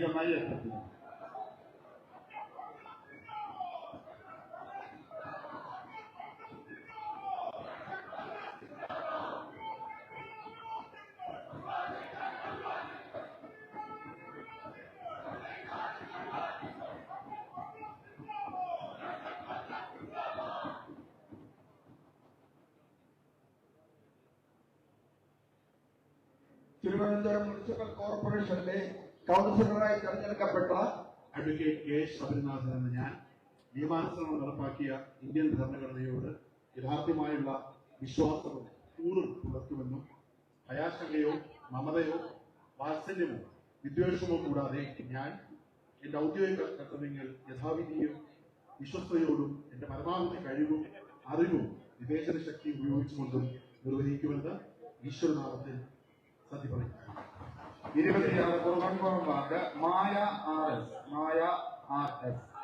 फरमाइए Thiruvananthapuram municipal corporation കൗൺസിലറായി തെരഞ്ഞെടുക്കപ്പെട്ട advocate K Sabarinathan എന്ന ഞാൻ നിയമാനുസരണം നടപ്പാക്കിയ ഇന്ത്യൻ ഭരണഘടനയോട് യഥാർത്ഥമായുള്ള വിശ്വാസവും കൂറും പുലർത്തുമെന്നും ഭയാശങ്കയോ മമതയോ വാത്സല്യമോ വിദ്വേഷമോ കൂടാതെ ഞാൻ എന്റെ ഔദ്യോഗിക കർത്തവ്യങ്ങൾ യഥാവിധിയും വിശ്വസ്തയോടും എന്റെ പരമാവധി കഴിവും അറിവും വിവേചന ശക്തി ഉപയോഗിച്ചുകൊണ്ടും നിർവഹിക്കുമെന്ന് ഈശ്വരനാമത്തിൽ സത്യപ്രതിജ്ഞ ഇരുപത്തിയാറ് Kuruvankulam ward Maya R S. Maya R S.